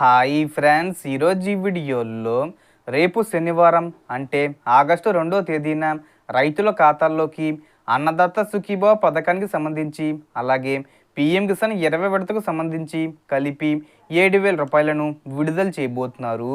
Hi friends ఈరోజు ఈ వీడియోలో రేపు శనివారం అంటే ఆగస్టు రెండో తేదీన రైతుల ఖాతాల్లోకి అన్నదాత సుఖీభావ పథకానికి సంబంధించి అలాగే పిఎం కిసాన్ ఇరవై విడతకు సంబంధించి కలిపి ఏడు వేల రూపాయలను విడుదల చేయబోతున్నారు.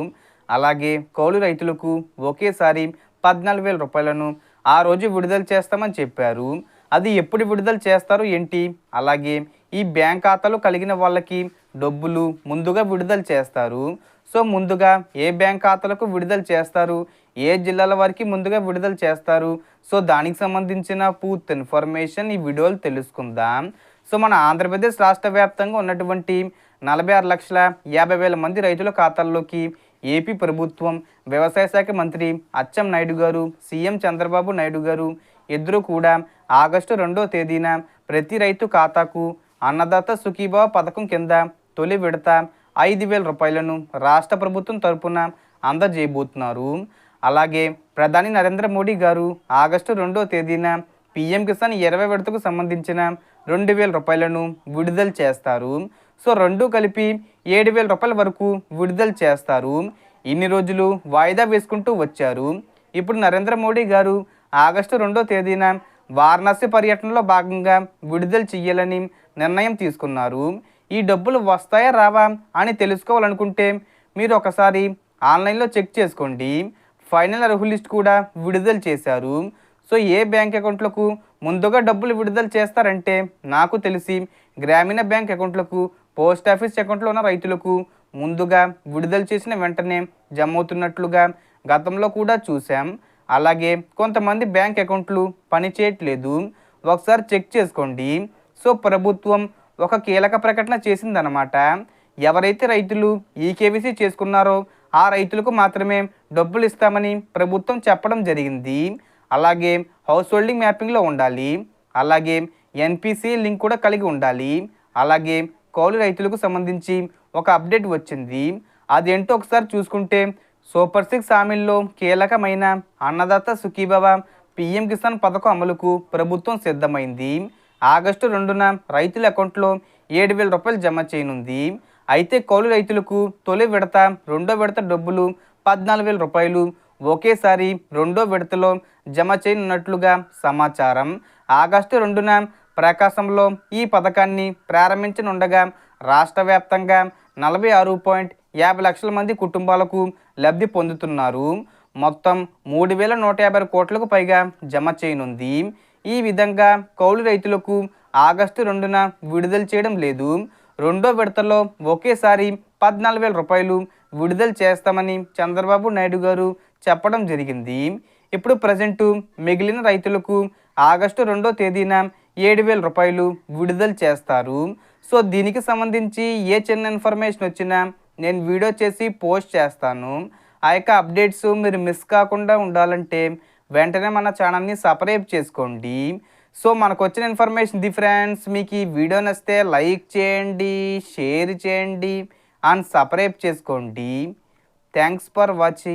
అలాగే కౌలు రైతులకు ఒకేసారి పద్నాలుగు వేల రూపాయలను ఆ రోజు విడుదల చేస్తామని చెప్పారు. అది ఎప్పుడు విడుదల చేస్తారు ఏంటి? అలాగే ఈ బ్యాంక్ ఖాతాలు కలిగిన వాళ్ళకి డబ్బులు ముందుగా విడుదల చేస్తారు. సో ముందుగా ఏ బ్యాంక్ ఖాతాలకు విడుదల చేస్తారు? ఏ జిల్లాల వారికి ముందుగా విడుదల చేస్తారు? సో దానికి సంబంధించిన పూర్తి ఇన్ఫర్మేషన్ ఈ వీడియోలు తెలుసుకుందాం. సో మన ఆంధ్రప్రదేశ్ రాష్ట్ర వ్యాప్తంగా ఉన్నటువంటి నలభై ఆరు లక్షల యాభై వేల మంది రైతుల ఖాతాల్లోకి ఏపీ ప్రభుత్వం వ్యవసాయ శాఖ మంత్రి అచ్చెం నాయుడు గారు సీఎం చంద్రబాబు నాయుడు గారు ఇద్దరు కూడా ఆగస్టు రెండో తేదీన ప్రతి రైతు ఖాతాకు అన్నదాత సుఖీభావ పథకం కింద తొలి విడత ఐదు వేల రూపాయలను రాష్ట్ర ప్రభుత్వం తరపున అందజేయబోతున్నారు. అలాగే ప్రధాని నరేంద్ర మోడీ గారు ఆగస్టు రెండో తేదీన పీఎం కిసాన్ ఇరవై విడతకు సంబంధించిన రెండు వేల రూపాయలను విడుదల చేస్తారు. సో రెండు కలిపి ఏడు వేల రూపాయల వరకు విడుదల చేస్తారు. ఇన్ని రోజులు వాయిదా వేసుకుంటూ వచ్చారు. ఇప్పుడు నరేంద్ర మోడీ గారు ఆగస్టు రెండో తేదీన వారణాసి పర్యటనలో భాగంగా విడుదల చేయాలని నిర్ణయం తీసుకున్నారు. ఈ డబ్బులు వస్తాయా రావా అని తెలుసుకోవాలనుకుంటే మీరు ఒకసారి ఆన్లైన్లో చెక్ చేసుకోండి. ఫైనల్ అర్హుల లిస్ట్ కూడా విడుదల చేశారు. సో ఏ బ్యాంక్ అకౌంట్లకు ముందుగా డబ్బులు విడుదల చేస్తారంటే నాకు తెలిసి గ్రామీణ బ్యాంక్ అకౌంట్లకు పోస్ట్ ఆఫీస్ అకౌంట్లో ఉన్న రైతులకు ముందుగా విడుదల చేసిన వెంటనే జమ అవుతున్నట్లుగా గతంలో కూడా చూసాం అలాగే కొంతమంది బ్యాంక్ అకౌంట్లు పనిచేయట్లేదు. ఒకసారి చెక్ చేసుకోండి. సో ప్రభుత్వం ఒక కీలక ప్రకటన చేసిందనమాట ఎవరైతే రైతులు ఈ చేసుకున్నారో ఆ రైతులకు మాత్రమే డబ్బులు ఇస్తామని ప్రభుత్వం చెప్పడం జరిగింది. అలాగే హౌస్ హోల్డింగ్ మ్యాపింగ్లో ఉండాలి. అలాగే ఎన్పిసి లింక్ కూడా కలిగి ఉండాలి. అలాగే కౌలు రైతులకు సంబంధించి ఒక అప్డేట్ వచ్చింది. అదేంటో ఒకసారి చూసుకుంటే సూపర్ సిక్స్ హామీల్లో కీలకమైన అన్నదాత సుఖీభవ పిఎం కిసాన్ పథకం అమలుకు ప్రభుత్వం సిద్ధమైంది. ఆగస్టు రెండున రైతుల అకౌంట్లో ఏడు వేల రూపాయలు జమ చేయనుంది. అయితే కౌలు రైతులకు తొలి విడత రెండో విడత డబ్బులు పద్నాలుగు వేల రూపాయలు ఒకేసారి రెండో విడతలో జమ చేయనున్నట్లుగా సమాచారం. ఆగస్టు రెండున ప్రకాశంలో ఈ పథకాన్ని ప్రారంభించనుండగా రాష్ట్ర వ్యాప్తంగా నలభై ఆరు పాయింట్ యాభై లక్షల మంది కుటుంబాలకు లబ్ధి పొందుతున్నారు. మొత్తం మూడు వేల నూట యాభై కోట్లకు పైగా జమ చేయనుంది. ఈ విధంగా కౌలు రైతులకు ఆగస్టు రెండున విడుదల చేయడం లేదు. రెండో విడతలో ఒకేసారి పద్నాలుగు వేల రూపాయలు విడుదల చేస్తామని చంద్రబాబు నాయుడు గారు చెప్పడం జరిగింది. ఇప్పుడు ప్రజెంట్ మిగిలిన రైతులకు ఆగస్టు రెండో తేదీన ఏడు వేల రూపాయలు విడుదల చేస్తారు. సో దీనికి సంబంధించి ఏ చిన్న ఇన్ఫర్మేషన్ వచ్చినా నేను వీడియో చేసి పోస్ట్ చేస్తాను. ఆ యొక్క అప్డేట్స్ మీరు మిస్ కాకుండా ఉండాలంటే వెంటనే మన ఛానల్ని సపరేట్ చేసుకోండి. సో మనకు వచ్చిన ఇన్ఫర్మేషన్ ది ఫ్రెండ్స్ మీకు ఈ వీడియో నచ్చితే లైక్ చేయండి షేర్ చేయండి అండ్ సపరేట్ చేసుకోండి. Thanks for watching.